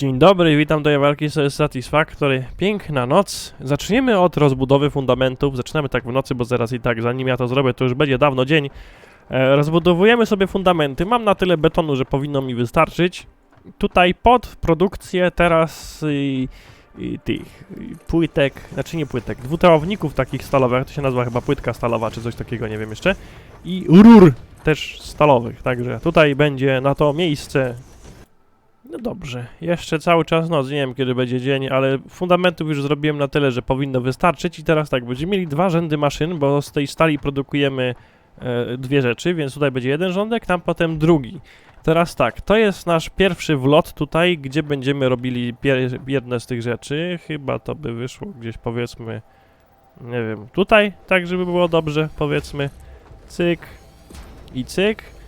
Dzień dobry, witam do walki z Satisfactory. Piękna noc. Zaczniemy od rozbudowy fundamentów. Zaczynamy tak w nocy, bo zaraz i tak, zanim ja to zrobię, to już będzie dawno dzień. E, rozbudowujemy sobie fundamenty. Mam na tyle betonu, że powinno mi wystarczyć. Tutaj pod produkcję teraz i, i tych i płytek, znaczy nie płytek, dwutałowników takich stalowych, to się nazywa chyba płytka stalowa, czy coś takiego, nie wiem jeszcze. I rur też stalowych, także tutaj będzie na to miejsce no dobrze, jeszcze cały czas noc, nie wiem kiedy będzie dzień, ale fundamentów już zrobiłem na tyle, że powinno wystarczyć i teraz tak, będziemy mieli dwa rzędy maszyn, bo z tej stali produkujemy e, dwie rzeczy, więc tutaj będzie jeden rządek, tam potem drugi. Teraz tak, to jest nasz pierwszy wlot tutaj, gdzie będziemy robili pier- jedne z tych rzeczy, chyba to by wyszło gdzieś powiedzmy, nie wiem, tutaj, tak żeby było dobrze, powiedzmy, cyk i cyk.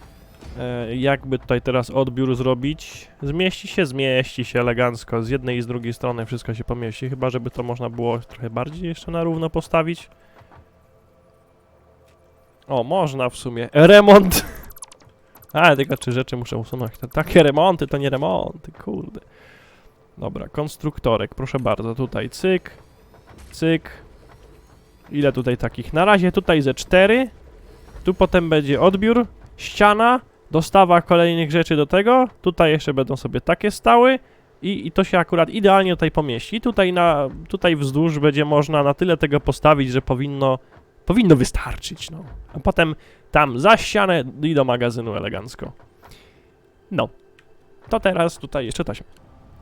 E, jakby tutaj teraz odbiór zrobić? Zmieści się, zmieści się elegancko. Z jednej i z drugiej strony wszystko się pomieści. Chyba, żeby to można było trochę bardziej jeszcze na równo postawić. O, można w sumie. Remont! A, tylko trzy rzeczy muszę usunąć. To takie remonty to nie remonty, kurde. Dobra, konstruktorek, proszę bardzo. Tutaj cyk, cyk. Ile tutaj takich? Na razie tutaj ze cztery. Tu potem będzie odbiór, ściana, dostawa kolejnych rzeczy do tego. Tutaj jeszcze będą sobie takie stały i, i to się akurat idealnie tutaj pomieści. Tutaj na, tutaj wzdłuż będzie można na tyle tego postawić, że powinno, powinno wystarczyć, no. A potem tam za ścianę i do magazynu elegancko. No. To teraz tutaj jeszcze taśma.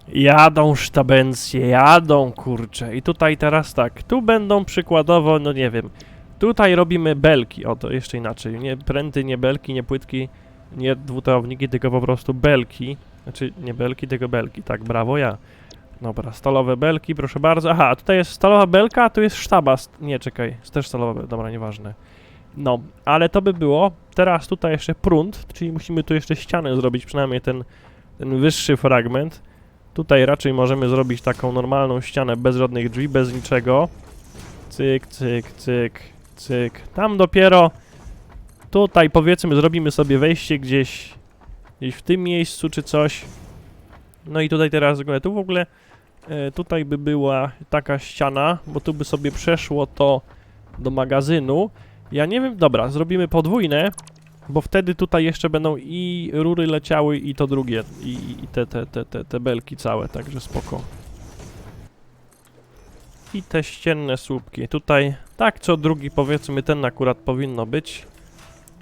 Jadą sztabencje, jadą kurcze. I tutaj teraz tak, tu będą przykładowo, no nie wiem, tutaj robimy belki, o to jeszcze inaczej, nie pręty, nie belki, nie płytki, nie dwutałowniki, tylko po prostu belki. Znaczy, nie belki, tylko belki. Tak, brawo, ja. Dobra, stalowe belki, proszę bardzo. Aha, tutaj jest stalowa belka, a tu jest sztaba. Nie, czekaj, jest też stalowa. Dobra, nieważne. No, ale to by było. Teraz tutaj jeszcze prąd, czyli musimy tu jeszcze ścianę zrobić, przynajmniej ten, ten wyższy fragment. Tutaj raczej możemy zrobić taką normalną ścianę bez żadnych drzwi, bez niczego. Cyk, cyk, cyk, cyk. Tam dopiero Tutaj powiedzmy zrobimy sobie wejście gdzieś, gdzieś w tym miejscu czy coś. No i tutaj teraz tu w ogóle e, tutaj by była taka ściana, bo tu by sobie przeszło to do magazynu. Ja nie wiem, dobra, zrobimy podwójne, bo wtedy tutaj jeszcze będą i rury leciały i to drugie, i, i te, te, te, te, te belki całe, także spoko. I te ścienne słupki. Tutaj tak co drugi powiedzmy ten akurat powinno być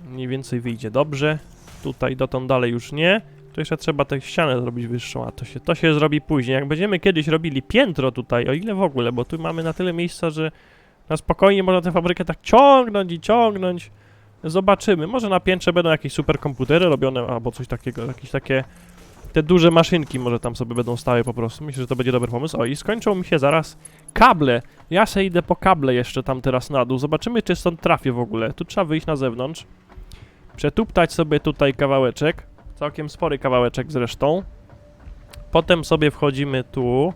mniej więcej wyjdzie dobrze. Tutaj dotąd dalej już nie. To jeszcze trzeba tę ścianę zrobić wyższą, a to się, to się zrobi później. Jak będziemy kiedyś robili piętro tutaj, o ile w ogóle, bo tu mamy na tyle miejsca, że na spokojnie można tę fabrykę tak ciągnąć i ciągnąć. Zobaczymy. Może na piętrze będą jakieś superkomputery robione, albo coś takiego, jakieś takie... Te duże maszynki może tam sobie będą stały po prostu. Myślę, że to będzie dobry pomysł. O, i skończą mi się zaraz kable. Ja se idę po kable jeszcze tam teraz na dół. Zobaczymy, czy stąd trafię w ogóle. Tu trzeba wyjść na zewnątrz przetuptać sobie tutaj kawałeczek, całkiem spory kawałeczek zresztą. Potem sobie wchodzimy tu.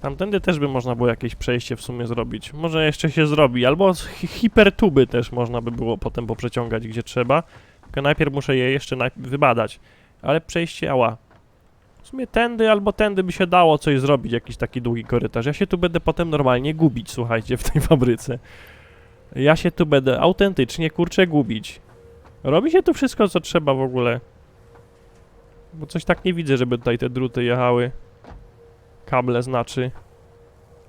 Tamtędy też by można było jakieś przejście w sumie zrobić. Może jeszcze się zrobi, albo hipertuby też można by było potem poprzeciągać gdzie trzeba. Tylko najpierw muszę je jeszcze wybadać. Ale przejście, ała. W sumie tędy albo tędy by się dało coś zrobić, jakiś taki długi korytarz. Ja się tu będę potem normalnie gubić, słuchajcie, w tej fabryce. Ja się tu będę autentycznie, kurczę, gubić. Robi się tu wszystko, co trzeba w ogóle. Bo coś tak nie widzę, żeby tutaj te druty jechały. Kable znaczy.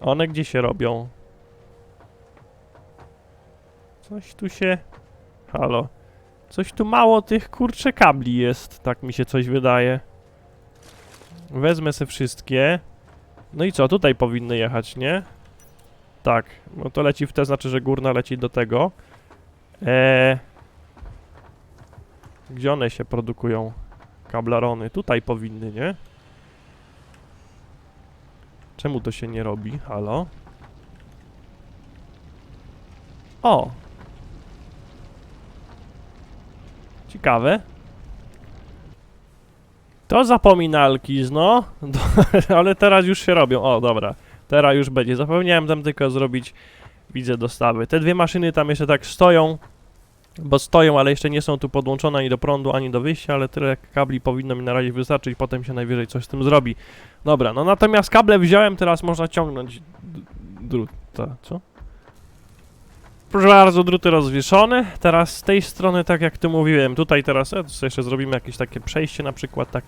One gdzie się robią? Coś tu się... Halo. Coś tu mało tych kurcze kabli jest, tak mi się coś wydaje. Wezmę se wszystkie. No i co, tutaj powinny jechać, nie? Tak, no to leci w te, znaczy, że górna leci do tego. Eee... Gdzie one się produkują? Kablarony. Tutaj powinny, nie? Czemu to się nie robi? Halo? O! Ciekawe. To zapominalki, no. Ale teraz już się robią. O, dobra. Teraz już będzie. Zapomniałem tam tylko zrobić, widzę, dostawy. Te dwie maszyny tam jeszcze tak stoją. Bo stoją, ale jeszcze nie są tu podłączone ani do prądu, ani do wyjścia, ale tyle kabli powinno mi na razie wystarczyć, potem się najwyżej coś z tym zrobi. Dobra, no natomiast kable wziąłem, teraz można ciągnąć druta, co? Proszę bardzo, druty rozwieszone. Teraz z tej strony, tak jak tu mówiłem, tutaj teraz e, jeszcze zrobimy jakieś takie przejście, na przykład tak,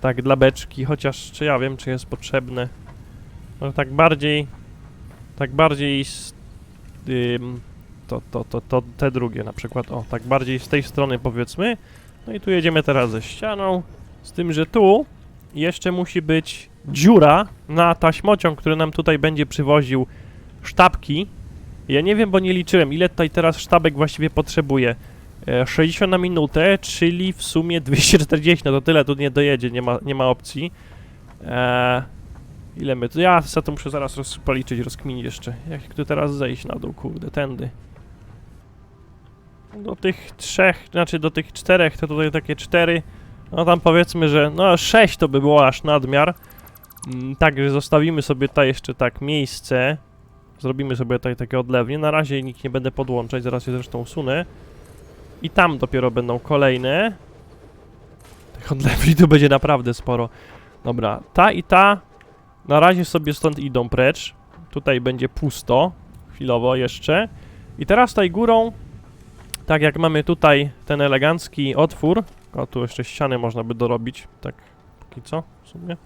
tak dla beczki, chociaż czy ja wiem, czy jest potrzebne. Może tak bardziej, tak bardziej z, to, to, to, to te drugie na przykład, o, tak bardziej z tej strony powiedzmy. No i tu jedziemy teraz ze ścianą, z tym, że tu jeszcze musi być dziura na taśmociąg, który nam tutaj będzie przywoził sztabki. Ja nie wiem, bo nie liczyłem, ile tutaj teraz sztabek właściwie potrzebuje. E, 60 na minutę, czyli w sumie 240, no to tyle tu nie dojedzie, nie ma, nie ma opcji. E, ile my tu, ja za to muszę zaraz roz, policzyć, rozkminić jeszcze. Jak tu teraz zejść na dół, kurde, tędy. Do tych trzech, znaczy do tych czterech, to tutaj takie cztery. No tam powiedzmy, że no 6 to by było aż nadmiar. Mm, Także zostawimy sobie tutaj jeszcze tak miejsce. Zrobimy sobie tutaj takie odlewnie. Na razie nikt nie będę podłączać, zaraz je zresztą usunę. I tam dopiero będą kolejne. Tych odlewni tu będzie naprawdę sporo. Dobra, ta i ta na razie sobie stąd idą precz. Tutaj będzie pusto. Chwilowo jeszcze. I teraz tutaj górą, tak jak mamy tutaj ten elegancki otwór, o, tu jeszcze ściany można by dorobić, tak, póki co, w sumie.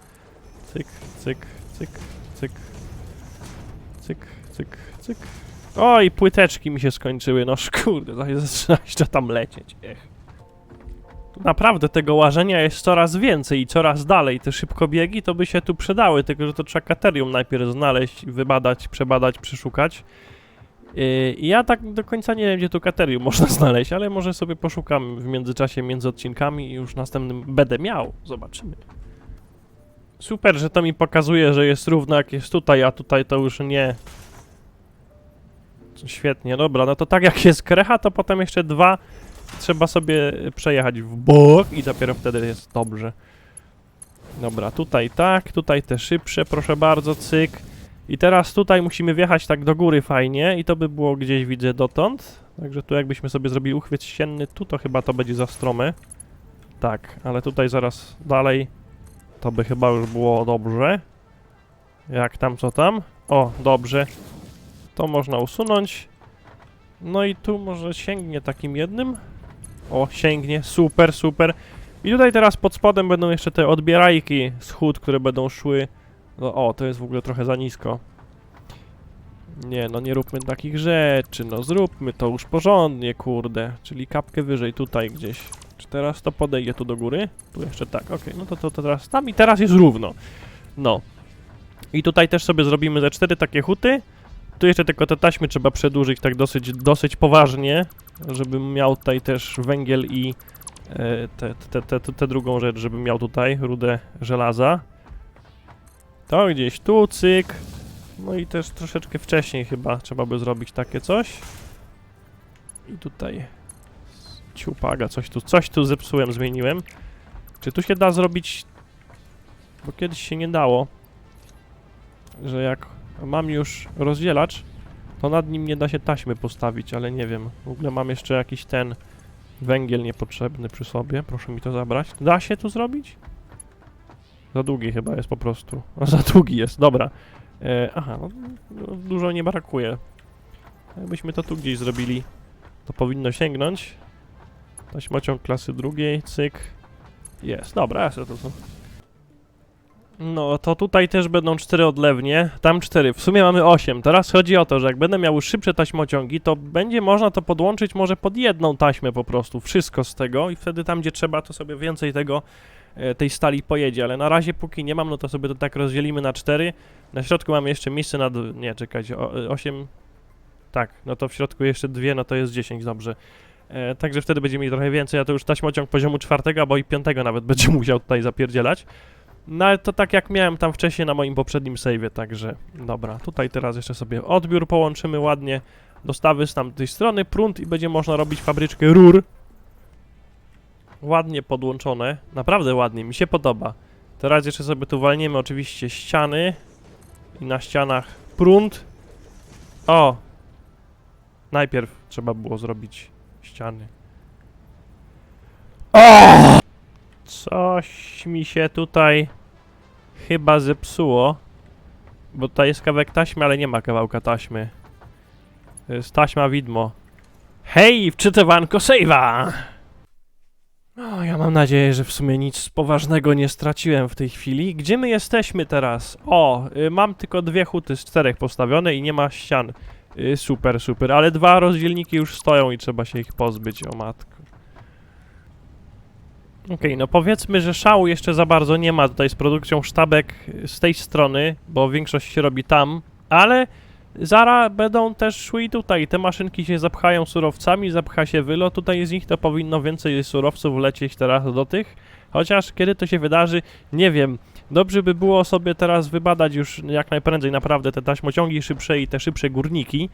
Cyk, cyk, cyk, cyk, cyk, cyk, cyk. O, płyteczki mi się skończyły, no kurde, zaczyna jeszcze tam lecieć, ech. Naprawdę tego łażenia jest coraz więcej i coraz dalej. Te szybkobiegi to by się tu przydały, tylko że to trzeba katerium najpierw znaleźć, wybadać, przebadać, przeszukać. Yy, ja tak do końca nie wiem, gdzie tu katerium można znaleźć, ale może sobie poszukam w międzyczasie między odcinkami i już następnym będę miał. Zobaczymy. Super, że to mi pokazuje, że jest równo jak jest tutaj, a tutaj to już nie. Świetnie, dobra, no to tak jak jest krecha, to potem jeszcze dwa trzeba sobie przejechać w bok i dopiero wtedy jest dobrze. Dobra, tutaj tak, tutaj te szybsze, proszę bardzo, cyk. I teraz tutaj musimy wjechać tak do góry fajnie i to by było gdzieś widzę dotąd. Także tu jakbyśmy sobie zrobili uchwyt ścienny, tu to chyba to będzie za strome. Tak, ale tutaj zaraz dalej to by chyba już było dobrze. Jak tam, co tam? O, dobrze. To można usunąć. No i tu może sięgnie takim jednym. O, sięgnie, super, super. I tutaj teraz pod spodem będą jeszcze te odbierajki z chód, które będą szły no o, to jest w ogóle trochę za nisko. Nie, no nie róbmy takich rzeczy, no zróbmy to już porządnie, kurde. Czyli kapkę wyżej, tutaj gdzieś. Czy teraz to podejdzie tu do góry? Tu jeszcze tak, okej, no to, to, to teraz tam i teraz jest równo. No. I tutaj też sobie zrobimy ze cztery takie huty. Tu jeszcze tylko te taśmy trzeba przedłużyć tak dosyć, dosyć poważnie, żebym miał tutaj też węgiel i e, tę te, te, te, te drugą rzecz, żebym miał tutaj rudę żelaza. To gdzieś tu, cyk. No i też troszeczkę wcześniej chyba trzeba by zrobić takie coś. I tutaj ciupaga, coś tu, coś tu zepsułem, zmieniłem. Czy tu się da zrobić, bo kiedyś się nie dało, że jak mam już rozdzielacz, to nad nim nie da się taśmy postawić, ale nie wiem. W ogóle mam jeszcze jakiś ten węgiel niepotrzebny przy sobie, proszę mi to zabrać. Da się tu zrobić? Za długi chyba jest po prostu. Za długi jest, dobra. E, aha, no, no, dużo nie brakuje. Jakbyśmy to tu gdzieś zrobili, to powinno sięgnąć. Taśmociąg klasy drugiej, cyk. Jest, dobra, ja to tu. No, to tutaj też będą cztery odlewnie, tam cztery, w sumie mamy osiem. Teraz chodzi o to, że jak będę miał szybsze taśmociągi, to będzie można to podłączyć może pod jedną taśmę po prostu, wszystko z tego i wtedy tam, gdzie trzeba, to sobie więcej tego tej stali pojedzie, ale na razie póki nie mam, no to sobie to tak rozdzielimy na 4. Na środku mamy jeszcze miejsce na... nie, czekajcie, 8... Tak, no to w środku jeszcze dwie, no to jest 10, dobrze. E, także wtedy będziemy mieli trochę więcej, a to już taśmociąg poziomu czwartego, bo i piątego nawet będzie musiał tutaj zapierdzielać. No ale to tak jak miałem tam wcześniej na moim poprzednim save'ie, także dobra. Tutaj teraz jeszcze sobie odbiór połączymy ładnie, dostawy z tamtej strony, prąd i będzie można robić fabryczkę rur. Ładnie podłączone, naprawdę ładnie, mi się podoba. Teraz jeszcze sobie tu walniemy oczywiście ściany i na ścianach prąd. O! Najpierw trzeba było zrobić ściany. O! Coś mi się tutaj chyba zepsuło. Bo tutaj jest kawałek taśmy, ale nie ma kawałka taśmy. To jest taśma widmo. Hej, wczytywanko save'a! No, ja mam nadzieję, że w sumie nic poważnego nie straciłem w tej chwili. Gdzie my jesteśmy teraz? O, y, mam tylko dwie huty z czterech postawione i nie ma ścian. Y, super, super, ale dwa rozdzielniki już stoją i trzeba się ich pozbyć, o matko. Okej, no powiedzmy, że szału jeszcze za bardzo nie ma tutaj z produkcją sztabek z tej strony, bo większość się robi tam, ale Zara będą też szły tutaj. Te maszynki się zapchają surowcami, zapcha się wylot. Tutaj z nich to powinno więcej surowców lecieć teraz do tych. Chociaż kiedy to się wydarzy, nie wiem. Dobrze by było sobie teraz wybadać już jak najprędzej naprawdę te taśmociągi szybsze i te szybsze górniki.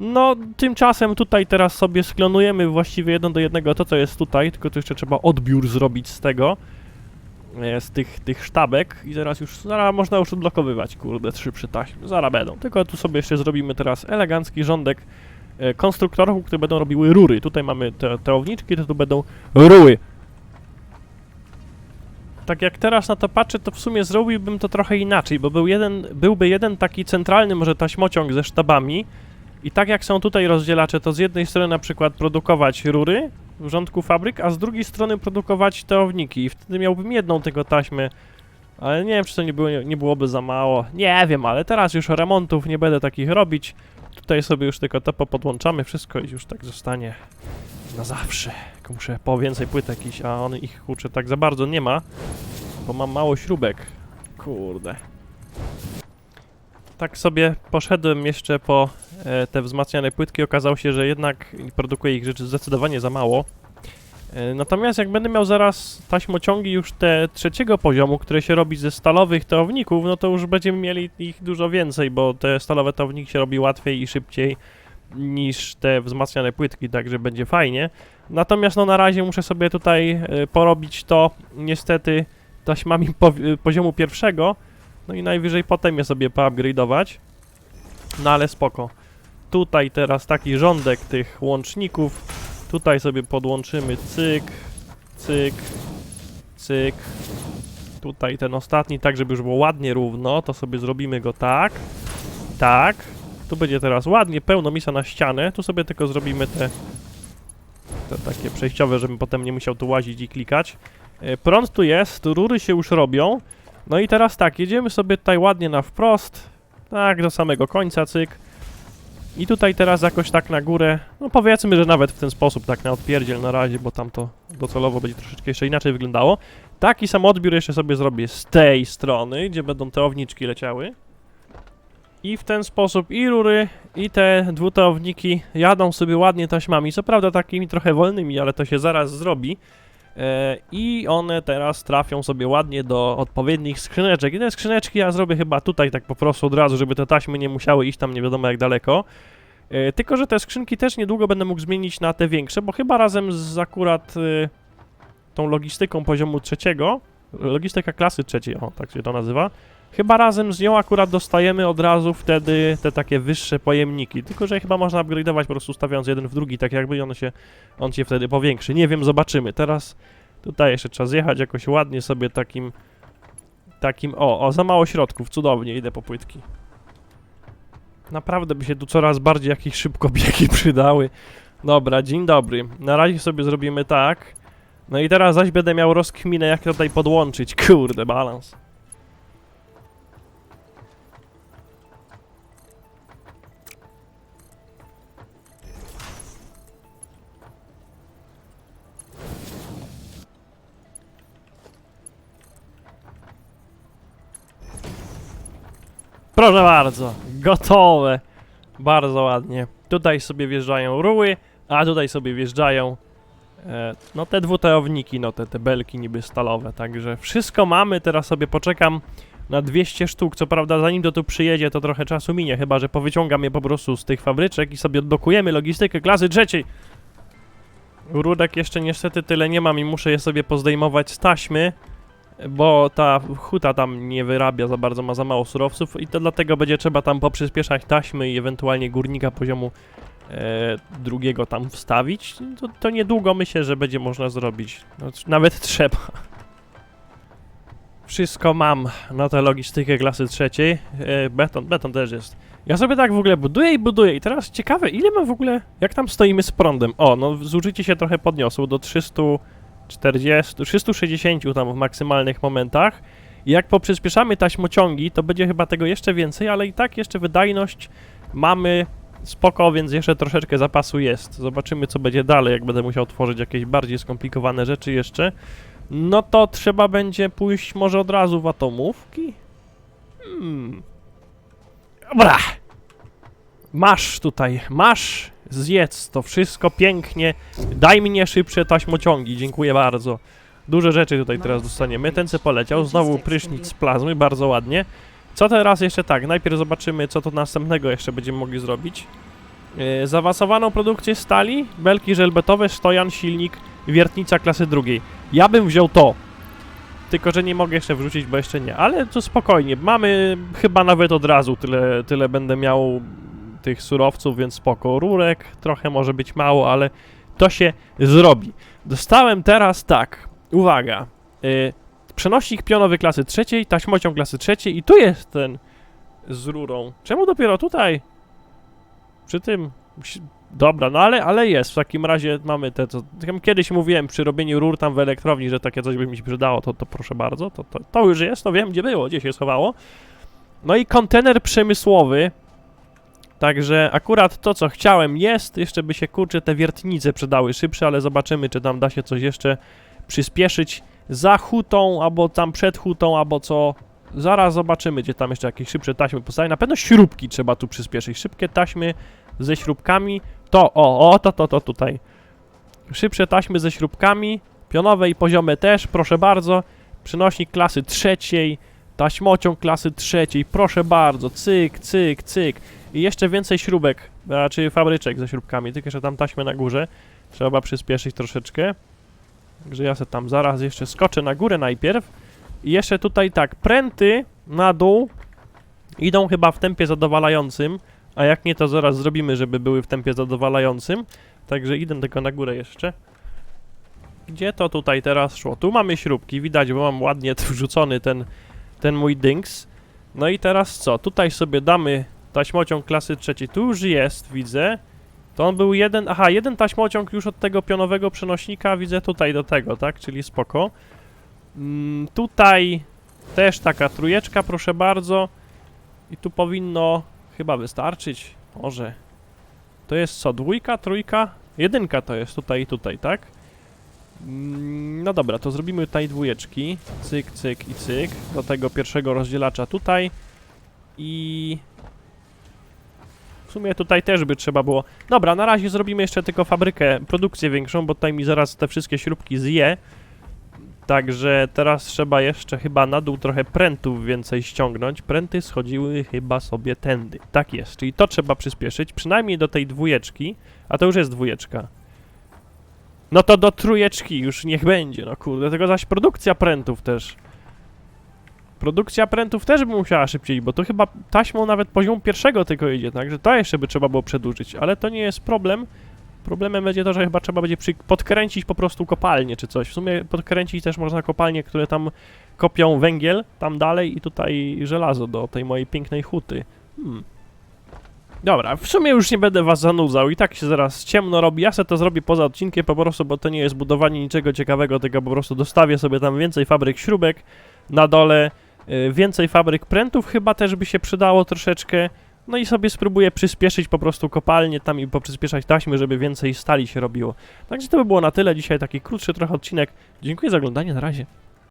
No, tymczasem tutaj teraz sobie sklonujemy właściwie jeden do jednego to, co jest tutaj, tylko tu jeszcze trzeba odbiór zrobić z tego z tych, tych sztabek i zaraz już, zaraz można już odblokowywać, kurde, trzy przytaśmy, zaraz będą. Tylko tu sobie jeszcze zrobimy teraz elegancki rządek e, konstruktorów, które będą robiły rury. Tutaj mamy te teowniczki, to tu będą rury. Tak jak teraz na to patrzę, to w sumie zrobiłbym to trochę inaczej, bo był jeden, byłby jeden taki centralny może taśmociąg ze sztabami i tak jak są tutaj rozdzielacze, to z jednej strony na przykład produkować rury, rządku fabryk, a z drugiej strony produkować teowniki i wtedy miałbym jedną tego taśmę. Ale nie wiem, czy to nie, było, nie byłoby za mało. Nie wiem, ale teraz już remontów nie będę takich robić. Tutaj sobie już tylko to podłączamy, wszystko i już tak zostanie na zawsze. Tylko muszę po więcej płytek iść, a on ich kurczę tak za bardzo nie ma, bo mam mało śrubek. Kurde. Tak sobie poszedłem jeszcze po e, te wzmacniane płytki, okazało się, że jednak produkuje ich rzeczy zdecydowanie za mało. E, natomiast jak będę miał zaraz taśmociągi już te trzeciego poziomu, które się robi ze stalowych teowników, no to już będziemy mieli ich dużo więcej, bo te stalowe teowniki się robi łatwiej i szybciej niż te wzmacniane płytki, także będzie fajnie. Natomiast no na razie muszę sobie tutaj e, porobić to niestety taśmami po, poziomu pierwszego, no i najwyżej potem je sobie poupgrade'ować. No ale spoko. Tutaj teraz taki rządek tych łączników. Tutaj sobie podłączymy cyk, cyk, cyk. Tutaj ten ostatni, tak żeby już było ładnie równo, to sobie zrobimy go tak, tak. Tu będzie teraz ładnie, pełno misa na ścianę. Tu sobie tylko zrobimy te, te takie przejściowe, żebym potem nie musiał tu łazić i klikać. E, Prąd tu jest, rury się już robią. No i teraz tak, jedziemy sobie tutaj ładnie na wprost, tak do samego końca, cyk. I tutaj teraz jakoś tak na górę, no powiedzmy, że nawet w ten sposób, tak na odpierdziel na razie, bo tam to docelowo będzie troszeczkę jeszcze inaczej wyglądało. Taki sam odbiór jeszcze sobie zrobię z tej strony, gdzie będą te owniczki leciały. I w ten sposób i rury, i te dwuteowniki jadą sobie ładnie taśmami, co prawda takimi trochę wolnymi, ale to się zaraz zrobi. E, I one teraz trafią sobie ładnie do odpowiednich skrzyneczek. I te skrzyneczki ja zrobię chyba tutaj tak po prostu od razu, żeby te taśmy nie musiały iść tam nie wiadomo jak daleko. E, Tylko, że te skrzynki też niedługo będę mógł zmienić na te większe, bo chyba razem z akurat e, tą logistyką poziomu trzeciego, logistyka klasy trzeciej, o tak się to nazywa, chyba razem z nią akurat dostajemy od razu wtedy te takie wyższe pojemniki. Tylko, że chyba można upgrade'ować po prostu stawiając jeden w drugi, tak jakby on się, on się wtedy powiększy. Nie wiem, zobaczymy. Teraz tutaj jeszcze trzeba zjechać jakoś ładnie sobie takim, takim, o, o, za mało środków, cudownie, idę po płytki. Naprawdę by się tu coraz bardziej jakieś szybkobiegi przydały. Dobra, dzień dobry. Na razie sobie zrobimy tak. No i teraz zaś będę miał rozkminę, jak tutaj podłączyć. Kurde, balans. Proszę bardzo, gotowe. Bardzo ładnie. Tutaj sobie wjeżdżają ruły, a tutaj sobie wjeżdżają e, no te dwuteowniki, no te, te belki niby stalowe, także wszystko mamy, teraz sobie poczekam na 200 sztuk, co prawda zanim to tu przyjedzie to trochę czasu minie, chyba że powyciągam je po prostu z tych fabryczek i sobie odblokujemy logistykę klasy trzeciej. Rudek jeszcze niestety tyle nie mam i muszę je sobie pozdejmować z taśmy, bo ta huta tam nie wyrabia za bardzo, ma za mało surowców i to dlatego będzie trzeba tam poprzyspieszać taśmy i ewentualnie górnika poziomu e, drugiego tam wstawić, to, to niedługo myślę, że będzie można zrobić. No, nawet trzeba. Wszystko mam na tę logistykę klasy trzeciej. E, beton, beton też jest. Ja sobie tak w ogóle buduję i buduję. I teraz ciekawe, ile mam w ogóle. Jak tam stoimy z prądem? O, no zużycie się trochę podniosło do 340, 360 tam w maksymalnych momentach. I jak poprzyspieszamy taśmociągi, to będzie chyba tego jeszcze więcej, ale i tak jeszcze wydajność mamy spoko, więc jeszcze troszeczkę zapasu jest. Zobaczymy, co będzie dalej, jak będę musiał tworzyć jakieś bardziej skomplikowane rzeczy jeszcze. No to trzeba będzie pójść może od razu w atomówki? Hmm. Dobra. Masz tutaj, masz, zjedz to wszystko pięknie. Daj mnie szybsze taśmociągi, dziękuję bardzo. Duże rzeczy tutaj teraz dostaniemy. Ten co poleciał, znowu prysznic z plazmy, bardzo ładnie. Co teraz jeszcze tak, najpierw zobaczymy co to następnego jeszcze będziemy mogli zrobić. Yy, zaawansowaną produkcję stali, belki żelbetowe, stojan, silnik, wiertnica klasy drugiej. Ja bym wziął to. Tylko, że nie mogę jeszcze wrzucić, bo jeszcze nie. Ale to spokojnie. Mamy chyba nawet od razu tyle, tyle będę miał tych surowców, więc spoko. Rurek trochę może być mało, ale to się zrobi. Dostałem teraz tak. Uwaga. Y, przenośnik pionowy klasy trzeciej, taśmociąg klasy trzeciej i tu jest ten z rurą. Czemu dopiero tutaj? Przy tym... Dobra, no ale, ale jest. W takim razie mamy te, co... tam Kiedyś mówiłem przy robieniu rur tam w elektrowni, że takie coś by mi się przydało, to, to proszę bardzo. To, to, to już jest, to wiem gdzie było, gdzie się schowało. No i kontener przemysłowy. Także akurat to, co chciałem jest. Jeszcze by się, kurczę, te wiertnice przydały szybsze, ale zobaczymy, czy tam da się coś jeszcze przyspieszyć za hutą, albo tam przed hutą, albo co. Zaraz zobaczymy, gdzie tam jeszcze jakieś szybsze taśmy postawić. Na pewno śrubki trzeba tu przyspieszyć. Szybkie taśmy ze śrubkami. To, o, o, to, to, to tutaj. Szybsze taśmy ze śrubkami. Pionowe i poziome też, proszę bardzo. Przynośnik klasy trzeciej. Taśmociąg klasy trzeciej, proszę bardzo. Cyk, cyk, cyk. I jeszcze więcej śrubek, raczej fabryczek ze śrubkami, tylko że tam taśmę na górze. Trzeba przyspieszyć troszeczkę. Także ja se tam zaraz jeszcze skoczę na górę najpierw. I jeszcze tutaj tak, pręty na dół idą chyba w tempie zadowalającym, a jak nie to zaraz zrobimy, żeby były w tempie zadowalającym. Także idę tylko na górę jeszcze. Gdzie to tutaj teraz szło? Tu mamy śrubki, widać, bo mam ładnie wrzucony ten, ten mój dynks. No i teraz co? Tutaj sobie damy taśmociąg klasy trzeciej. Tu już jest, widzę. To on był jeden, aha, jeden taśmociąg już od tego pionowego przenośnika, widzę tutaj do tego, tak? Czyli spoko. Mm, tutaj też taka trójeczka, proszę bardzo. I tu powinno chyba wystarczyć. Może. To jest co? Dwójka, trójka? Jedynka to jest tutaj i tutaj, tak? Mm, No dobra, to zrobimy tutaj dwójeczki. Cyk, cyk i cyk. Do tego pierwszego rozdzielacza tutaj. I... W sumie tutaj też by trzeba było... Dobra, na razie zrobimy jeszcze tylko fabrykę, produkcję większą, bo tutaj mi zaraz te wszystkie śrubki zje. Także teraz trzeba jeszcze chyba na dół trochę prętów więcej ściągnąć. Pręty schodziły chyba sobie tędy. Tak jest, czyli to trzeba przyspieszyć, przynajmniej do tej dwójeczki, a to już jest dwójeczka. No to do trójeczki już niech będzie, no kurde, tylko zaś produkcja prętów też. Produkcja prętów też by musiała szybciej, bo to chyba taśmą nawet poziomu pierwszego tylko idzie, także to jeszcze by trzeba było przedłużyć, ale to nie jest problem. Problemem będzie to, że chyba trzeba będzie podkręcić po prostu kopalnię czy coś. W sumie podkręcić też można kopalnie, które tam kopią węgiel tam dalej i tutaj żelazo do tej mojej pięknej huty. Hmm. Dobra, w sumie już nie będę was zanudzał i tak się zaraz ciemno robi. Ja se to zrobię poza odcinkiem po prostu, bo to nie jest budowanie niczego ciekawego, tylko po prostu dostawię sobie tam więcej fabryk śrubek na dole, więcej fabryk prętów chyba też by się przydało troszeczkę. No i sobie spróbuję przyspieszyć po prostu kopalnię tam i poprzyspieszać taśmy, żeby więcej stali się robiło. Także to by było na tyle. Dzisiaj taki krótszy trochę odcinek. Dziękuję za oglądanie, na razie.